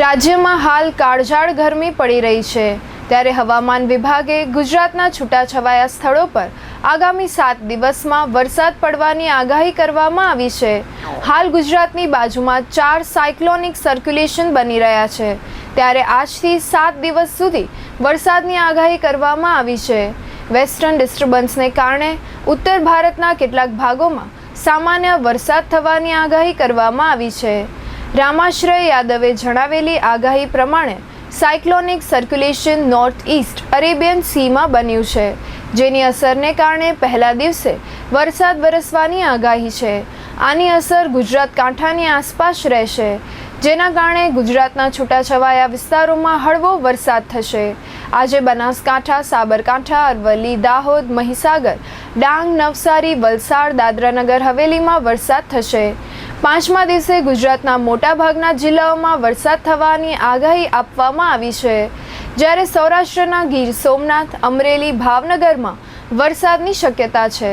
રાજ્યમાં હાલ કાળઝાળ ગરમી પડી રહી છે. ત્યારે હવામાન વિભાગે ગુજરાતના છૂટાછવાયા સ્થળો પર આગામી સાત દિવસમાં વરસાદ પડવાની આગાહી કરવામાં આવી છે. હાલ ગુજરાતની બાજુમાં ચાર સાયક્લોનિક સર્ક્યુલેશન બની રહ્યા છે. ત્યારે આજથી સાત દિવસ સુધી વરસાદની આગાહી કરવામાં આવી છે. વેસ્ટર્ન ડિસ્ટર્બન્સને કારણે ઉત્તર ભારતના કેટલાક ભાગોમાં સામાન્ય વરસાદ થવાની આગાહી કરવામાં આવી છે. રામાશ્રય યાદવે જણાવેલી આગાહી પ્રમાણે cyclonic circulation north east Arabian સીમાં બન્યું છે, જેની અસરને કારણે પહેલા દિવસે વરસાદ વરસવાની આગાહી છે. આની અસર ગુજરાત કાંઠાની આસપાસ રહેશે, જેના કારણે ગુજરાતના છૂટાછવાયા વિસ્તારોમાં હળવો વરસાદ થશે. આજે બનાસકાંઠા, સાબરકાંઠા, અરવલ્લી, દાહોદ, મહીસાગર, ડાંગ, નવસારી, વલસાડ, દાદરાનગર હવેલીમાં વરસાદ થશે. પાંચમા દિવસે ગુજરાતના મોટાભાગના જિલ્લાઓમાં વરસાદ થવાની આગાહી આપવામાં આવી છે. જ્યારે સૌરાષ્ટ્રના ગીર સોમનાથ, અમરેલી, ભાવનગરમાં વરસાદની શક્યતા છે.